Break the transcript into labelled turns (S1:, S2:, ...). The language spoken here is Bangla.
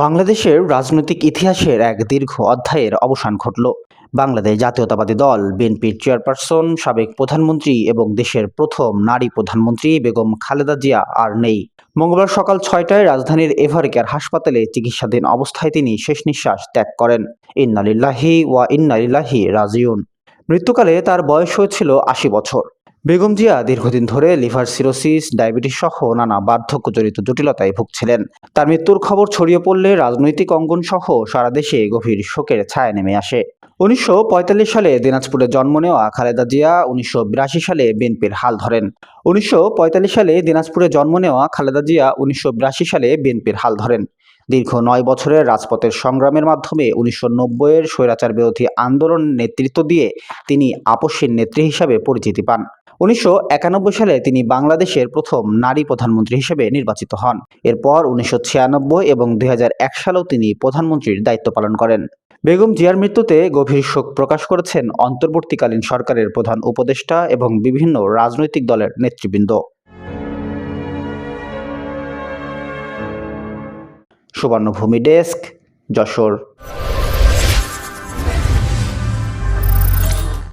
S1: বাংলাদেশের রাজনৈতিক ইতিহাসের এক দীর্ঘ অধ্যায়ের অবসান ঘটল। বাংলাদেশ জাতীয়তাবাদী দল, বিএনপির চেয়ারপারসন, সাবেক প্রধানমন্ত্রী এবং দেশের প্রথম নারী প্রধানমন্ত্রী বেগম খালেদা জিয়া আর নেই। মঙ্গলবার সকাল ছয়টায় রাজধানীর এভারকেয়ার হাসপাতালে চিকিৎসাধীন অবস্থায় তিনি শেষ নিঃশ্বাস ত্যাগ করেন। ইন্নালিল্লাহি ওয়া ইন্নালিল্লাহি রাজিউন। মৃত্যুকালে তার বয়স হয়েছিল আশি বছর। বেগম জিয়া দীর্ঘদিন ধরে লিভার সিরোসিস, ডায়াবেটিস সহ নানা বার্ধক্যজনিত জটিলতায় ভুগছিলেন। তার মৃত্যুর খবর ছড়িয়ে পড়লে রাজনৈতিক অঙ্গন সহ সারা দেশে গভীর শোকের ছায়া নেমে আসে। উনিশশো পঁয়তাল্লিশ সালে দিনাজপুরে জন্ম নেওয়া খালেদা জিয়া উনিশশো বিরাশি সালে বিএনপির হাল ধরেন। উনিশশো পঁয়তাল্লিশ সালে দিনাজপুরে জন্ম নেওয়া খালেদা জিয়া উনিশশো বিরাশি সালে বিএনপির হাল ধরেন। দীর্ঘ নয় বছরের রাজপথের সংগ্রামের মাধ্যমে উনিশশো নব্বইয়ের স্বৈরাচার বিরোধী আন্দোলন নেতৃত্ব দিয়ে তিনি আপসীর নেত্রী হিসাবে পরিচিতি পান। উনিশশো একানব্বই সালে তিনি বাংলাদেশের প্রথম নারী প্রধানমন্ত্রী হিসেবে নির্বাচিত হন। এরপর উনিশশো ছিয়ানব্বই এবং দুই হাজার এক সালেও তিনি প্রধানমন্ত্রীর দায়িত্ব পালন করেন। বেগম জিয়ার মৃত্যুতে গভীর শোক প্রকাশ করেছেন অন্তর্বর্তীকালীন সরকারের প্রধান উপদেষ্টা এবং বিভিন্ন রাজনৈতিক দলের নেতৃবৃন্দ। সুবর্ণভূমি ডেস্ক, যশোর।